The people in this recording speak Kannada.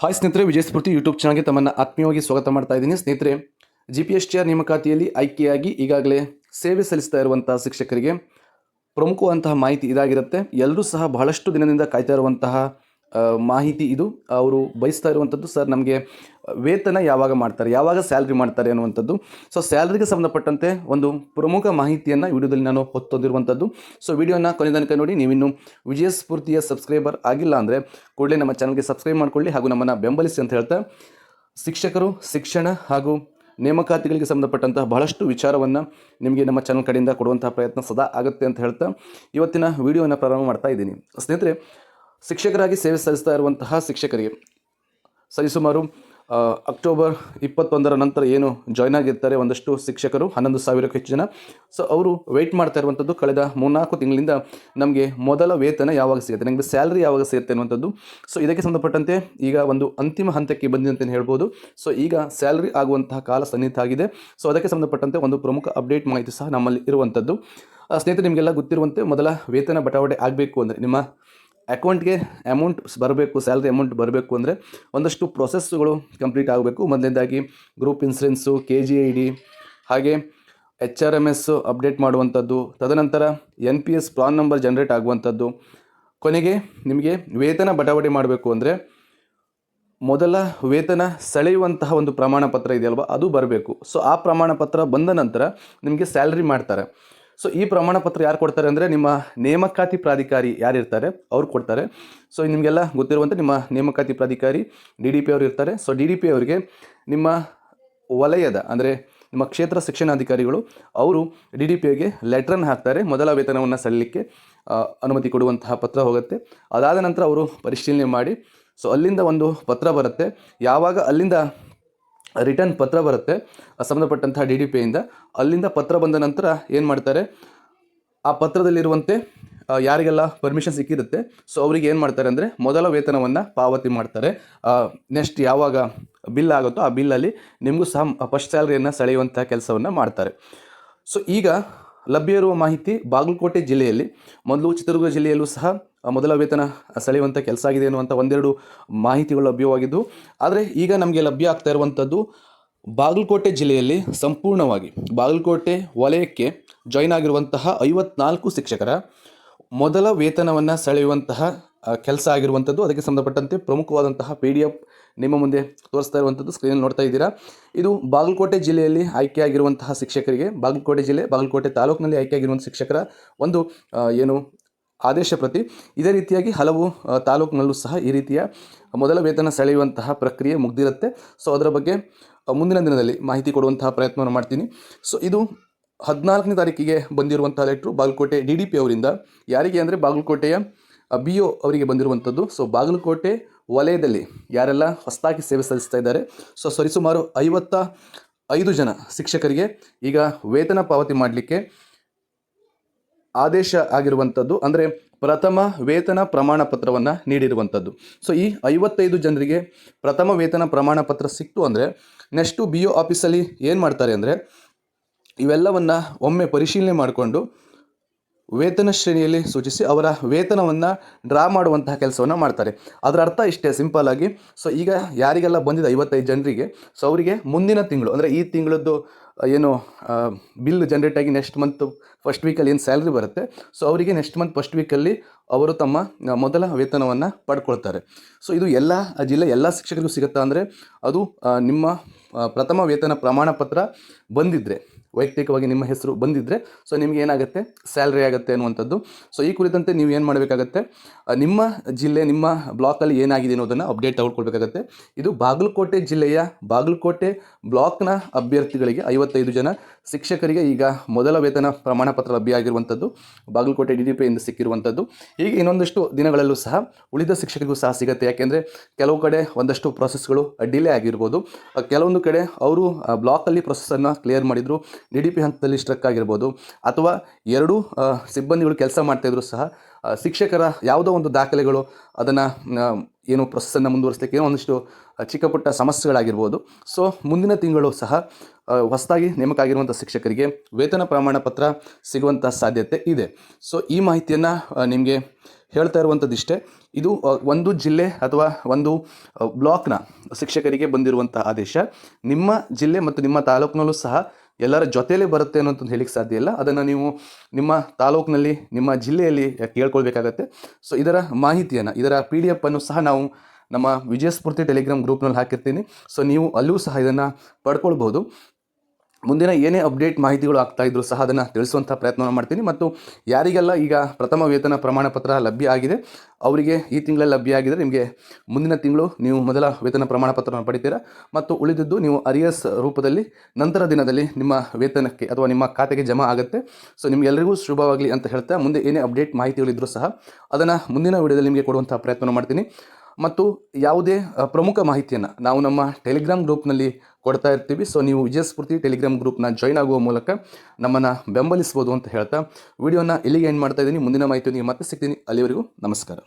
ಹಾಯ್ ಸ್ನೇಹಿತರೆ, ವಿಜಯ ಸ್ಫೂರ್ತಿ ಯೂಟ್ಯೂಬ್ ಚಾನಲ್ಗೆ ತಮ್ಮನ್ನು ಆತ್ಮೀಯವಾಗಿ ಸ್ವಾಗತ ಮಾಡ್ತಾ ಇದ್ದೀನಿ. ಸ್ನೇಹಿತರೆ G P S T R ನೇಮಕಾತಿಯಲ್ಲಿ ಆಯ್ಕೆಯಾಗಿ ಈಗಾಗಲೇ ಸೇವೆ ಸಲ್ಲಿಸ್ತಾ ಇರುವಂತಹ ಶಿಕ್ಷಕರಿಗೆ ಪ್ರಮುಖವಂತಹ ಮಾಹಿತಿ ಇದಾಗಿರುತ್ತೆ. ಎಲ್ಲರೂ ಸಹ ಬಹಳಷ್ಟು ದಿನದಿಂದ ಕಾಯ್ತಾ ಇರುವಂತಹ ಮಾಹಿತಿ ಇದು. ಅವರು ಬಯಸ್ತಾ ಇರುವಂಥದ್ದು, ಸರ್, ನಮಗೆ ವೇತನ ಯಾವಾಗ ಮಾಡ್ತಾರೆ, ಯಾವಾಗ ಸ್ಯಾಲ್ರಿ ಮಾಡ್ತಾರೆ ಅನ್ನುವಂಥದ್ದು. ಸೊ ಸ್ಯಾಲ್ರಿಗೆ ಸಂಬಂಧಪಟ್ಟಂತೆ ಒಂದು ಪ್ರಮುಖ ಮಾಹಿತಿಯನ್ನು ವಿಡಿಯೋದಲ್ಲಿ ನಾನು ಹೊತ್ತೊಂದಿರುವಂಥದ್ದು. ಸೊ ವಿಡಿಯೋನ ಕೊನೆ ತನಕ ನೋಡಿ, ನೀವಿನ್ನು ವಿಜಯ ಸ್ಫೂರ್ತಿಯ ಸಬ್ಸ್ಕ್ರೈಬರ್ ಆಗಿಲ್ಲ ಅಂದರೆ ಕೂಡಲೇ ನಮ್ಮ ಚಾನಲ್ಗೆ ಸಬ್ಸ್ಕ್ರೈಬ್ ಮಾಡಿಕೊಳ್ಳಿ ಹಾಗೂ ನಮ್ಮನ್ನು ಬೆಂಬಲಿಸಿ ಅಂತ ಹೇಳ್ತಾ, ಶಿಕ್ಷಕರು, ಶಿಕ್ಷಣ ಹಾಗೂ ನೇಮಕಾತಿಗಳಿಗೆ ಸಂಬಂಧಪಟ್ಟಂತಹ ಬಹಳಷ್ಟು ವಿಚಾರವನ್ನು ನಿಮಗೆ ನಮ್ಮ ಚಾನಲ್ ಕಡೆಯಿಂದ ಕೊಡುವಂತಹ ಪ್ರಯತ್ನ ಸದಾ ಆಗುತ್ತೆ ಅಂತ ಹೇಳ್ತಾ, ಇವತ್ತಿನ ವಿಡಿಯೋನ ಪ್ರಾರಂಭ ಮಾಡ್ತಾ ಇದ್ದೀನಿ. ಸ್ನೇಹಿತರೆ ಶಿಕ್ಷಕರಾಗಿ ಸೇವೆ ಸಲ್ಲಿಸ್ತಾ ಇರುವಂತಹ ಶಿಕ್ಷಕರಿಗೆ ಸರಿಸುಮಾರು ಅಕ್ಟೋಬರ್ ಇಪ್ಪತ್ತೊಂದರ ನಂತರ ಏನು ಜಾಯ್ನ್ ಆಗಿರ್ತಾರೆ ಒಂದಷ್ಟು ಶಿಕ್ಷಕರು, ಹನ್ನೊಂದು ಸಾವಿರಕ್ಕೂ ಹೆಚ್ಚು ಜನ. ಸೊ ಅವರು ವೆಯ್ಟ್ ಮಾಡ್ತಾ ಇರುವಂಥದ್ದು ಕಳೆದ ಮೂರ್ನಾಲ್ಕು ತಿಂಗಳಿಂದ ನಮಗೆ ಮೊದಲ ವೇತನ ಯಾವಾಗ ಸಿಗುತ್ತೆ? ನಮಗೆ ಸ್ಯಾಲ್ರಿ ಯಾವಾಗ ಸಿಗುತ್ತೆ ಅನ್ನುವಂಥದ್ದು. ಸೊ ಇದಕ್ಕೆ ಸಂಬಂಧಪಟ್ಟಂತೆ ಈಗ ಒಂದು ಅಂತಿಮ ಹಂತಕ್ಕೆ ಬಂದಿದೆ ಅಂತಲೇ ಹೇಳ್ಬೋದು. ಸೊ ಈಗ ಸ್ಯಾಲ್ರಿ ಆಗುವಂತಹ ಕಾಲ ಸನ್ನಿಹಿತ ಆಗಿದೆ. ಸೊ ಅದಕ್ಕೆ ಸಂಬಂಧಪಟ್ಟಂತೆ ಒಂದು ಪ್ರಮುಖ ಅಪ್ಡೇಟ್ ಮಾಹಿತಿ ಸಹ ನಮ್ಮಲ್ಲಿ ಇರುವಂಥದ್ದು ಸ್ನೇಹಿತರೆ, ನಿಮಗೆಲ್ಲ ಗೊತ್ತಿರುವಂತೆ ಮೊದಲ ವೇತನ ಬಟಾವಣೆ ಆಗಬೇಕು ಅಂದರೆ ನಿಮ್ಮ ಅಕೌಂಟ್ಗೆ ಅಮೌಂಟ್ ಬರಬೇಕು ಸ್ಯಾಲ್ರಿ ಅಮೌಂಟ್ ಬರಬೇಕು ಅಂದರೆ ಒಂದಷ್ಟು ಪ್ರೊಸೆಸ್ಗಳು ಕಂಪ್ಲೀಟ್ ಆಗಬೇಕು. ಮೊದಲನೇದಾಗಿ group insurance K G I D ಹಾಗೆ H R M S update ಮಾಡುವಂಥದ್ದು. ತದನಂತರ N P S plan number generate ಆಗುವಂಥದ್ದು. ಕೊನೆಗೆ ನಿಮಗೆ ವೇತನ ಬಟಾವಣೆ ಮಾಡಬೇಕು ಅಂದರೆ ಮೊದಲ ವೇತನ ಸೆಳೆಯುವಂತಹ ಒಂದು ಪ್ರಮಾಣ ಪತ್ರ ಇದೆಯಲ್ವ, ಅದು ಬರಬೇಕು. ಸೊ ಆ ಪ್ರಮಾಣ ಪತ್ರ ಬಂದ ನಂತರ ನಿಮಗೆ ಸ್ಯಾಲ್ರಿ ಮಾಡ್ತಾರೆ. ಸೊ ಈ ಪ್ರಮಾಣ ಪತ್ರ ಯಾರು ಕೊಡ್ತಾರೆ ಅಂದರೆ ನಿಮ್ಮ ನೇಮಕಾತಿ ಪ್ರಾಧಿಕಾರಿ ಯಾರಿರ್ತಾರೆ ಅವ್ರು ಕೊಡ್ತಾರೆ. ಸೊ ನಿಮಗೆಲ್ಲ ಗೊತ್ತಿರುವಂತೆ ನಿಮ್ಮ ನೇಮಕಾತಿ ಪ್ರಾಧಿಕಾರಿ ಡಿ ಡಿ ಪಿ ಅವರು ಇರ್ತಾರೆ. ಸೊ ಡಿ ಡಿ ಪಿ ಅವರಿಗೆ ನಿಮ್ಮ ವಲಯದ ಅಂದರೆ ನಿಮ್ಮ ಕ್ಷೇತ್ರ ಶಿಕ್ಷಣಾಧಿಕಾರಿಗಳು ಅವರು ಡಿ ಡಿ ಪಿ ಲೆಟ್ರನ್ನು ಹಾಕ್ತಾರೆ. ಮೊದಲ ವೇತನವನ್ನು ಸಲ್ಲಿಕ್ಕೆ ಅನುಮತಿ ಕೊಡುವಂತಹ ಪತ್ರ ಹೋಗುತ್ತೆ. ಅದಾದ ನಂತರ ಅವರು ಪರಿಶೀಲನೆ ಮಾಡಿ. ಸೊ ಅಲ್ಲಿಂದ ಒಂದು ಪತ್ರ ಬರುತ್ತೆ. ಯಾವಾಗ ಅಲ್ಲಿಂದ ರಿಟರ್ನ್ ಪತ್ರ ಬರುತ್ತೆ ಸಂಬಂಧಪಟ್ಟಂತಹ ಡಿ ಡಿ ಪಿಯಿಂದ. ಅಲ್ಲಿಂದ ಪತ್ರ ಬಂದ ನಂತರ ಏನು ಮಾಡ್ತಾರೆ, ಆ ಪತ್ರದಲ್ಲಿರುವಂತೆ ಯಾರಿಗೆಲ್ಲ ಪರ್ಮಿಷನ್ ಸಿಕ್ಕಿರುತ್ತೆ ಸೊ ಅವರಿಗೆ ಏನು ಮಾಡ್ತಾರೆ ಅಂದರೆ, ಮೊದಲ ವೇತನವನ್ನು ಪಾವತಿ ಮಾಡ್ತಾರೆ. ನೆಕ್ಸ್ಟ್ ಯಾವಾಗ ಬಿಲ್ ಆಗುತ್ತೋ ಆ ಬಿಲ್ಲಲ್ಲಿ ನಿಮಗೂ ಸಹ ಫಸ್ಟ್ ಸ್ಯಾಲ್ರಿಯನ್ನು ಸೆಳೆಯುವಂಥ ಕೆಲಸವನ್ನು ಮಾಡ್ತಾರೆ. ಸೊ ಈಗ ಲಭ್ಯ ಇರುವ ಮಾಹಿತಿ ಬಾಗಲಕೋಟೆ ಜಿಲ್ಲೆಯಲ್ಲಿ. ಮೊದಲು ಚಿತ್ರದುರ್ಗ ಜಿಲ್ಲೆಯಲ್ಲೂ ಸಹ ಮೊದಲ ವೇತನ ಸೆಳೆಯುವಂಥ ಕೆಲಸ ಆಗಿದೆ ಎನ್ನುವಂಥ ಒಂದೆರಡು ಮಾಹಿತಿಗಳು ಲಭ್ಯವಾಗಿದ್ದು, ಆದರೆ ಈಗ ನಮಗೆ ಲಭ್ಯ ಆಗ್ತಾ ಇರುವಂಥದ್ದು ಬಾಗಲಕೋಟೆ ಜಿಲ್ಲೆಯಲ್ಲಿ ಸಂಪೂರ್ಣವಾಗಿ, ಬಾಗಲಕೋಟೆ ವಲಯಕ್ಕೆ ಜಾಯ್ನ್ ಆಗಿರುವಂತಹ ಐವತ್ನಾಲ್ಕು ಶಿಕ್ಷಕರ ಮೊದಲ ವೇತನವನ್ನು ಸೆಳೆಯುವಂತಹ ಕೆಲಸ ಆಗಿರುವಂಥದ್ದು ಅದಕ್ಕೆ ಸಂಬಂಧಪಟ್ಟಂತೆ ಪ್ರಮುಖವಾದಂತಹ ಪಿ ಡಿ ಎಫ್ ನಿಮ್ಮ ಮುಂದೆ ತೋರಿಸ್ತಾ ಇರುವಂಥದ್ದು ಸ್ಕ್ರೀನಲ್ಲಿ ನೋಡ್ತಾ ಇದ್ದೀರಾ. ಇದು ಬಾಗಲಕೋಟೆ ಜಿಲ್ಲೆಯಲ್ಲಿ ಆಯ್ಕೆಯಾಗಿರುವಂತಹ ಶಿಕ್ಷಕರಿಗೆ, ಬಾಗಲಕೋಟೆ ಜಿಲ್ಲೆ, ಬಾಗಲಕೋಟೆ ತಾಲೂಕಿನಲ್ಲಿ ಆಯ್ಕೆಯಾಗಿರುವಂಥ ಶಿಕ್ಷಕರ ಒಂದು ಏನು ಆದೇಶ ಪ್ರತಿ. ಇದೇ ರೀತಿಯಾಗಿ ಹಲವು ತಾಲೂಕಿನಲ್ಲೂ ಸಹ ಈ ರೀತಿಯ ಮೊದಲ ವೇತನ ಸೆಳೆಯುವಂತಹ ಪ್ರಕ್ರಿಯೆ ಮುಗ್ದಿರುತ್ತೆ. ಸೊ ಅದರ ಬಗ್ಗೆ ಮುಂದಿನ ದಿನದಲ್ಲಿ ಮಾಹಿತಿ ಕೊಡುವಂತಹ ಪ್ರಯತ್ನವನ್ನು ಮಾಡ್ತೀನಿ. ಸೊ ಇದು ಹದಿನಾಲ್ಕನೇ ತಾರೀಕಿಗೆ ಬಂದಿರುವಂತಹ letter Bagalkot D D P ಅವರಿಂದ. ಯಾರಿಗೆ ಅಂದರೆ ಬಾಗಲಕೋಟೆಯ ಬಿ ಒ ಅವರಿಗೆ ಬಂದಿರುವಂಥದ್ದು. ಸೊ ಬಾಗಲಕೋಟೆ ವಲಯದಲ್ಲಿ ಯಾರೆಲ್ಲ ಹೊಸದಾಗಿ ಸೇವೆ ಸಲ್ಲಿಸ್ತಾ ಇದ್ದಾರೆ. ಸೊ ಸರಿಸುಮಾರು ಐವತ್ತ ಐದು ಜನ ಶಿಕ್ಷಕರಿಗೆ ಈಗ ವೇತನ ಪಾವತಿ ಮಾಡಲಿಕ್ಕೆ ಆದೇಶ ಆಗಿರುವಂಥದ್ದು ಅಂದರೆ ಪ್ರಥಮ ವೇತನ ಪ್ರಮಾಣ ಪತ್ರವನ್ನು ನೀಡಿರುವಂಥದ್ದು ಸೊ ಈ ಐವತ್ತೈದು ಜನರಿಗೆ ಪ್ರಥಮ ವೇತನ ಪ್ರಮಾಣ ಪತ್ರ ಸಿಕ್ತು ಅಂದರೆ ನೆಕ್ಸ್ಟು ಬಿ ಒ ಆಫೀಸಲ್ಲಿ ಏನು ಮಾಡ್ತಾರೆ ಅಂದರೆ ಇವೆಲ್ಲವನ್ನು ಒಮ್ಮೆ ಪರಿಶೀಲನೆ ಮಾಡಿಕೊಂಡು ವೇತನ ಶ್ರೇಣಿಯಲ್ಲಿ ಸೂಚಿಸಿ ಅವರ ವೇತನವನ್ನು ಡ್ರಾ ಮಾಡುವಂತಹ ಕೆಲಸವನ್ನು ಮಾಡ್ತಾರೆ. ಅದರ ಅರ್ಥ ಇಷ್ಟೇ, ಸಿಂಪಲ್ ಆಗಿ. ಸೊ ಈಗ ಯಾರಿಗೆಲ್ಲ ಬಂದಿದೆ ಐವತ್ತೈದು ಜನರಿಗೆ ಸೊ ಅವರಿಗೆ ಮುಂದಿನ ತಿಂಗಳು, ಅಂದರೆ ಈ ತಿಂಗಳದ್ದು ಏನು ಬಿಲ್ ಜನ್ರೇಟ್ ಆಗಿ ನೆಕ್ಸ್ಟ್ ಮಂತ್ ಫಸ್ಟ್ ವೀಕಲ್ಲಿ ಏನು ಸ್ಯಾಲ್ರಿ ಬರುತ್ತೆ ಸೊ ಅವರಿಗೆ ನೆಕ್ಸ್ಟ್ ಮಂತ್ ಫಸ್ಟ್ ವೀಕಲ್ಲಿ ಅವರು ತಮ್ಮ ಮೊದಲ ವೇತನವನ್ನು ಪಡ್ಕೊಳ್ತಾರೆ. ಸೊ ಇದು ಎಲ್ಲ ಜಿಲ್ಲೆ, ಎಲ್ಲ ಶಿಕ್ಷಕರಿಗೂ ಸಿಗುತ್ತಾ ಅಂದರೆ, ಅದು ನಿಮ್ಮ ಪ್ರಥಮ ವೇತನ ಪ್ರಮಾಣ ಪತ್ರ ಬಂದಿದ್ದರೆ ವೈಯಕ್ತಿಕವಾಗಿ ನಿಮ್ಮ ಹೆಸರು ಬಂದಿದ್ದರೆ ಸೊ ನಿಮಗೆ ಏನಾಗುತ್ತೆ? ಸ್ಯಾಲ್ರಿ ಆಗುತ್ತೆ ಅನ್ನುವಂಥದ್ದು. ಸೊ ಈ ಕುರಿತಂತೆ ನೀವು ಏನು ಮಾಡಬೇಕಾಗತ್ತೆ? ನಿಮ್ಮ ಜಿಲ್ಲೆ, ನಿಮ್ಮ ಬ್ಲಾಕಲ್ಲಿ ಏನಾಗಿದೆ ಅನ್ನೋದನ್ನು ಅಪ್ಡೇಟ್ ತಗೊಳ್ಕೊಳ್ಬೇಕಾಗತ್ತೆ. ಇದು ಬಾಗಲಕೋಟೆ ಜಿಲ್ಲೆಯ, ಬಾಗಲಕೋಟೆ ಬ್ಲಾಕ್ನ ಅಭ್ಯರ್ಥಿಗಳಿಗೆ ಐವತ್ತೈದು ಜನ, ಶಿಕ್ಷಕರಿಗೆ ಈಗ ಮೊದಲ ವೇತನ ಪ್ರಮಾಣ ಪತ್ರ ಲಭ್ಯ ಆಗಿರುವಂಥದ್ದು, ಬಾಗಲಕೋಟೆ ಡಿ ಡಿ ಪಿಯಿಂದ ಸಿಕ್ಕಿರುವಂಥದ್ದು. ಹೀಗೆ ಇನ್ನೊಂದಷ್ಟು ದಿನಗಳಲ್ಲೂ ಸಹ ಉಳಿದ ಶಿಕ್ಷಕರಿಗೂ ಸಹ ಸಿಗುತ್ತೆ. ಯಾಕೆಂದರೆ ಕೆಲವು ಕಡೆ ಒಂದಷ್ಟು ಪ್ರೊಸೆಸ್ಗಳು ಡಿಲೇ ಆಗಿರ್ಬೋದು. ಕೆಲವೊಂದು ಕಡೆ ಅವರು ಬ್ಲಾಕಲ್ಲಿ ಪ್ರೊಸೆಸನ್ನು ಕ್ಲಿಯರ್ ಮಾಡಿದರು. ಡಿ ಡಿ ಪಿ ಹಂತದಲ್ಲಿ ಸ್ಟ್ರಕ್ ಆಗಿರ್ಬೋದು ಅಥವಾ ಎರಡೂ ಸಿಬ್ಬಂದಿಗಳು ಕೆಲಸ ಮಾಡ್ತಾಯಿದ್ರು ಸಹ ಶಿಕ್ಷಕರ ಯಾವುದೋ ಒಂದು ದಾಖಲೆಗಳು ಅದನ್ನು ಏನು ಪ್ರೊಸೆಸನ್ನು ಮುಂದುವರಿಸಲಿಕ್ಕೆ ಏನೋ ಒಂದಿಷ್ಟು ಚಿಕ್ಕ ಪುಟ್ಟ ಸಮಸ್ಯೆಗಳಾಗಿರ್ಬೋದು. ಸೊ ಮುಂದಿನ ತಿಂಗಳು ಸಹ ಹೊಸದಾಗಿ ನೇಮಕ ಆಗಿರುವಂಥ ಶಿಕ್ಷಕರಿಗೆ ವೇತನ ಪ್ರಮಾಣ ಪತ್ರ ಸಿಗುವಂಥ ಸಾಧ್ಯತೆ ಇದೆ. ಸೊ ಈ ಮಾಹಿತಿಯನ್ನು ನಿಮಗೆ ಹೇಳ್ತಾ ಇರುವಂಥದ್ದಿಷ್ಟೇ ಇದು ಒಂದು ಜಿಲ್ಲೆ ಅಥವಾ ಒಂದು ಬ್ಲಾಕ್ನ ಶಿಕ್ಷಕರಿಗೆ ಬಂದಿರುವಂಥ ಆದೇಶ. ನಿಮ್ಮ ಜಿಲ್ಲೆ ಮತ್ತು ನಿಮ್ಮ ತಾಲೂಕಿನಲ್ಲೂ ಸಹ ಎಲ್ಲರ ಜೊತೆಯಲ್ಲೇ ಬರುತ್ತೆ ಅನ್ನೋಂಥದ್ದು ಹೇಳಿಕ್ಕೆ ಸಾಧ್ಯ ಇಲ್ಲ. ಅದನ್ನು ನೀವು ನಿಮ್ಮ ತಾಲೂಕಿನಲ್ಲಿ, ನಿಮ್ಮ ಜಿಲ್ಲೆಯಲ್ಲಿ ಕೇಳ್ಕೊಳ್ಬೇಕಾಗತ್ತೆ. ಸೊ ಇದರ ಮಾಹಿತಿಯನ್ನು, ಇದರ ಪಿ ಡಿ ಎಫ್ ಅನ್ನು ಸಹ ನಾವು ನಮ್ಮ ವಿಜಯಸ್ಫೂರ್ತಿ ಟೆಲಿಗ್ರಾಮ್ ಗ್ರೂಪ್ನಲ್ಲಿ ಹಾಕಿರ್ತೀನಿ. ಸೊ ನೀವು ಅಲ್ಲೂ ಸಹ ಇದನ್ನು ಪಡ್ಕೊಳ್ಬೋದು. ಮುಂದಿನ ಏನೇ ಅಪ್ಡೇಟ್ ಮಾಹಿತಿಗಳು ಆಗ್ತಾ ಇದ್ರು ಸಹ ಅದನ್ನು ತಿಳಿಸುವಂಥ ಪ್ರಯತ್ನವನ್ನು ಮಾಡ್ತೀನಿ. ಮತ್ತು ಯಾರಿಗೆಲ್ಲ ಈಗ ಪ್ರಥಮ ವೇತನ ಪ್ರಮಾಣ ಪತ್ರ ಲಭ್ಯ ಆಗಿದೆ, ಅವರಿಗೆ ಈ ತಿಂಗಳ ಲಭ್ಯ ಆಗಿದೆ ನಿಮಗೆ ಮುಂದಿನ ತಿಂಗಳು ನೀವು ಮೊದಲ ವೇತನ ಪ್ರಮಾಣ ಪತ್ರವನ್ನು ಪಡಿತೀರಾ? ಮತ್ತು ಉಳಿದಿದ್ದು ನೀವು ಅರಿಯಸ್ ರೂಪದಲ್ಲಿ ನಂತರ ದಿನದಲ್ಲಿ ನಿಮ್ಮ ವೇತನಕ್ಕೆ ಅಥವಾ ನಿಮ್ಮ ಖಾತೆಗೆ ಜಮಾ ಆಗುತ್ತೆ. ಸೊ ನಿಮಗೆಲ್ಲರಿಗೂ ಶುಭವಾಗಲಿ ಅಂತ ಹೇಳ್ತಾ ಮುಂದೆ ಏನೇ ಅಪ್ಡೇಟ್ ಮಾಹಿತಿಗಳಿದ್ರೂ ಸಹ ಅದನ್ನು ಮುಂದಿನ ವಿಡಿಯೋದಲ್ಲಿ ನಿಮಗೆ ಕೊಡುವಂಥ ಪ್ರಯತ್ನ ಮಾಡ್ತೀನಿ. ಮತ್ತು ಯಾವುದೇ ಪ್ರಮುಖ ಮಾಹಿತಿಯನ್ನು ನಾವು ನಮ್ಮ ಟೆಲಿಗ್ರಾಮ್ ಗ್ರೂಪ್ನಲ್ಲಿ ಕೊಡ್ತಾ ಇರ್ತೀವಿ. ಸೊ ನೀವು ವಿಜಯಸ್ಫೂರ್ತಿ ಟೆಲಿಗ್ರಾಮ್ ಗ್ರೂಪ್ನ ಜಾಯ್ನ್ ಆಗುವ ಮೂಲಕ ನಮ್ಮನ್ನು ಬೆಂಬಲಿಸ್ಬೋದು ಅಂತ ಹೇಳ್ತಾ, ವಿಡಿಯೋನ ಇಲ್ಲಿಗೆ ಎಂಡ್ ಮಾಡ್ತಾ ಇದ್ದೀನಿ. ಮುಂದಿನ ನೀವು ಮತ್ತೆ ಸಿಗ್ತೀನಿ. ಅಲ್ಲಿವರೆಗೂ ನಮಸ್ಕಾರ.